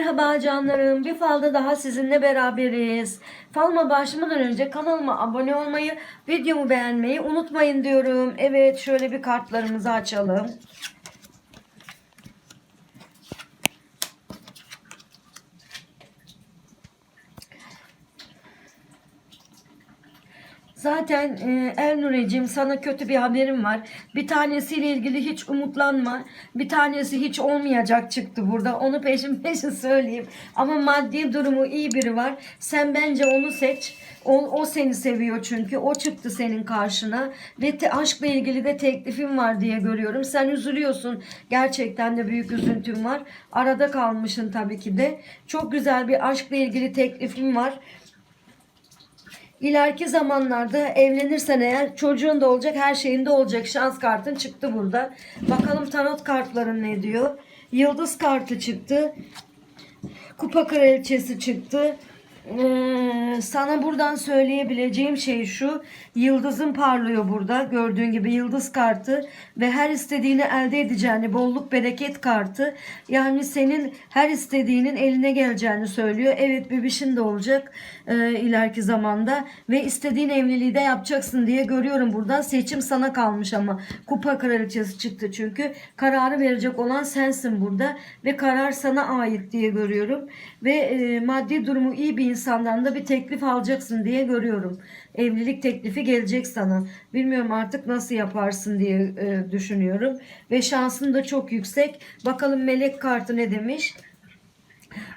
Merhaba canlarım. Bir falda daha sizinle beraberiz. Falma başlamadan önce kanalıma abone olmayı, videomu beğenmeyi unutmayın diyorum. Evet şöyle bir kartlarımızı açalım. Zaten e, Elnureciğim sana kötü bir haberim var. Bir tanesiyle ilgili hiç umutlanma. Bir tanesi hiç olmayacak çıktı burada. Onu peşin peşin söyleyeyim. Ama maddi durumu iyi biri var. Sen bence onu seç. O, o seni seviyor çünkü. O çıktı senin karşına. Ve te, aşkla ilgili de teklifim var diye görüyorum. Sen üzülüyorsun. Gerçekten de büyük üzüntün var. Arada kalmışsın tabii ki de. Çok güzel bir aşkla ilgili teklifim var. İleriki zamanlarda evlenirsen eğer çocuğun da olacak her şeyin de olacak. Şans kartın çıktı burada. Bakalım tarot kartların ne diyor. Yıldız kartı çıktı. Kupa kraliçesi çıktı. Ee, sana buradan söyleyebileceğim şey şu. Yıldızın parlıyor burada. Gördüğün gibi yıldız kartı ve her istediğini elde edeceğini, bolluk bereket kartı. Yani senin her istediğinin eline geleceğini söylüyor. Evet bebişin de olacak e, ileriki zamanda ve istediğin evliliği de yapacaksın diye görüyorum buradan. Seçim sana kalmış ama kupa kraliçesi çıktı çünkü. Kararı verecek olan sensin burada ve karar sana ait diye görüyorum. Ve e, maddi durumu iyi bir insandan da bir teklif alacaksın diye görüyorum. Evlilik teklifi gelecek sana. Bilmiyorum artık nasıl yaparsın diye e, düşünüyorum. Ve şansın da çok yüksek. Bakalım melek kartı ne demiş?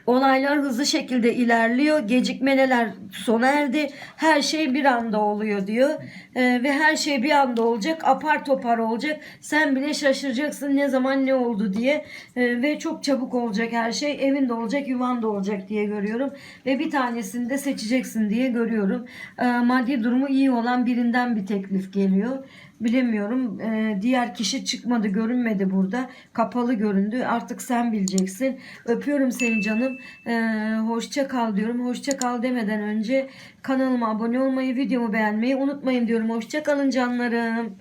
Olaylar hızlı şekilde ilerliyor. Gecikmeler sona erdi. Her şey bir anda oluyor diyor. Ee, ve her şey bir anda olacak. Apar topar olacak. Sen bile şaşıracaksın ne zaman ne oldu diye. Ee, ve çok çabuk olacak her şey. Evinde olacak, yuvanda olacak diye görüyorum. Ve bir tanesini de seçeceksin diye görüyorum. Ee, maddi durumu iyi olan birinden bir teklif geliyor bilemiyorum. Ee, diğer kişi çıkmadı, görünmedi burada. Kapalı göründü. Artık sen bileceksin. Öpüyorum seni canım. Ee, hoşça kal diyorum. Hoşça kal demeden önce kanalıma abone olmayı, videomu beğenmeyi unutmayın diyorum. Hoşça kalın canlarım.